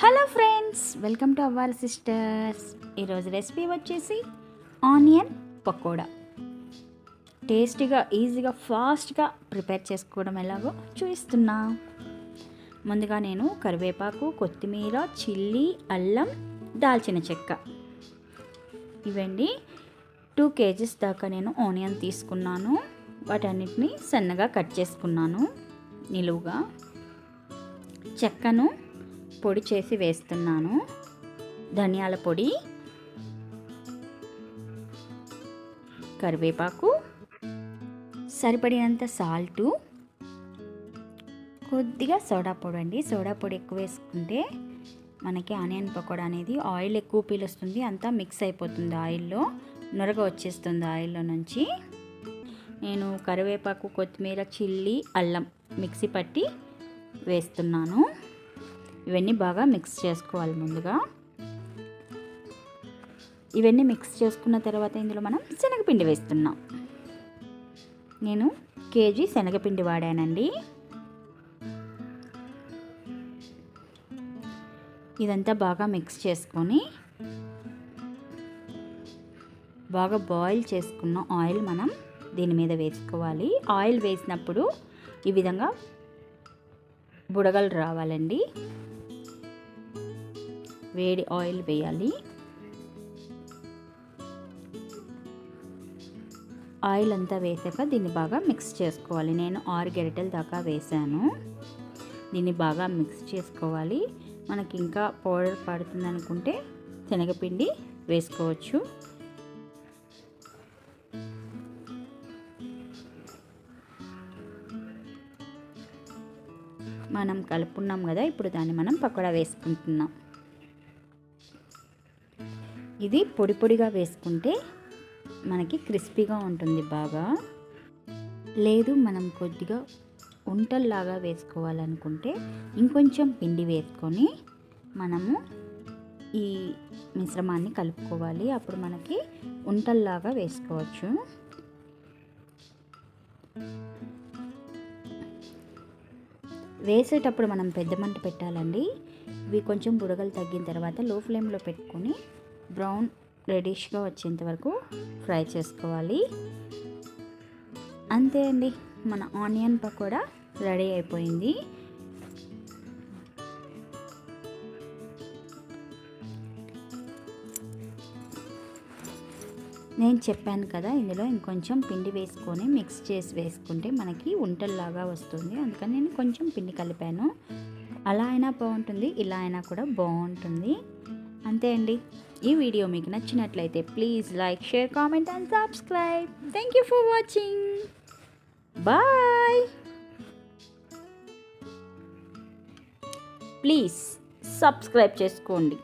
Hello friends welcome to our sisters ఈరోజు recipe వచ్చేసి onion pakoda. టేస్టీగా ఈజీగా ఫాస్ట్గా ప్రిపేర్ చేసుకోవడం ఎలాగో చూపిస్తున్నా. ముందుగా నేను కరివేపాకు కొత్తిమీర చిల్లీ అల్లం దాల్చిన చెక్క. ఇవండి టూ కేజీస్ దాకా నేను ఆనియన్ తీసుకున్నాను. వాటన్నిటిని సన్నగా కట్ చేసుకున్నాను. నిలువుగా చెక్కను పొడి చేసి వేస్తున్నాను. ధనియాల పొడి కరివేపాకు సరిపడినంత సాల్టు కొద్దిగా సోడా పొడి అండి. సోడా పొడి ఎక్కువ వేసుకుంటే మనకి ఆనియన్ పకోడా అనేది ఆయిల్ ఎక్కువ పీలుస్తుంది. అంతా మిక్స్ అయిపోతుంది ఆయిల్లో నొరగ వచ్చేస్తుంది ఆయిల్లో నుంచి. నేను కరివేపాకు కొత్తిమీర చిల్లీ అల్లం మిక్సీ పట్టి వేస్తున్నాను. ఇవన్నీ బాగా మిక్స్ చేసుకోవాలి ముందుగా. ఇవన్నీ మిక్స్ చేసుకున్న తర్వాత ఇందులో మనం శనగపిండి వేస్తున్నాం. నేను కేజీ శనగపిండి వాడానండి. ఇదంతా బాగా మిక్స్ చేసుకొని బాగా బాయిల్ చేసుకున్న ఆయిల్ మనం దీని మీద వేసుకోవాలి. ఆయిల్ వేసినప్పుడు ఈ విధంగా బుడగలు రావాలండి. వేడి ఆయిల్ వేయాలి. ఆయిల్ అంతా వేసాక దీన్ని బాగా మిక్స్ చేసుకోవాలి. నేను ఆరు గరిటెల దాకా వేసాను. దీన్ని బాగా మిక్స్ చేసుకోవాలి. మనకి ఇంకా పౌడర్ పడుతుంది అనుకుంటే శనగపిండి వేసుకోవచ్చు. మనం కలుపుకున్నాం కదా ఇప్పుడు దాన్ని మనం పకోడా వేసుకుంటున్నాం. ఇది పొడి పొడిగా వేసుకుంటే మనకి క్రిస్పీగా ఉంటుంది బాగా. లేదు మనం కొద్దిగా ఉంటల్లాగా వేసుకోవాలనుకుంటే ఇంకొంచెం పిండి వేసుకొని మనము ఈ మిశ్రమాన్ని కలుపుకోవాలి. అప్పుడు మనకి ఉంటల్లాగా వేసుకోవచ్చు. వేసేటప్పుడు మనం పెద్ద మంట పెట్టాలండి. ఇవి కొంచెం బుడగలు తగ్గిన తర్వాత లో ఫ్లేమ్లో పెట్టుకొని బ్రౌన్ రెడిష్గా వచ్చేంత వరకు ఫ్రై చేసుకోవాలి. అంతే అండి మన ఆనియన్ పకోడా రెడీ అయిపోయింది. నేను చెప్పాను కదా ఇందులో ఇంకొంచెం పిండి వేసుకొని మిక్స్ చేసి వేసుకుంటే మనకి ఉంటల్లాగా వస్తుంది. అందుకని నేను కొంచెం పిండి కలిపాను. అలా అయినా బాగుంటుంది ఇలా అయినా కూడా బాగుంటుంది. అంతే అండి. ఈ వీడియో మీకు నచ్చినట్లయితే please like share comment and subscribe. Thank you for watching bye please subscribe చేసుకోండి.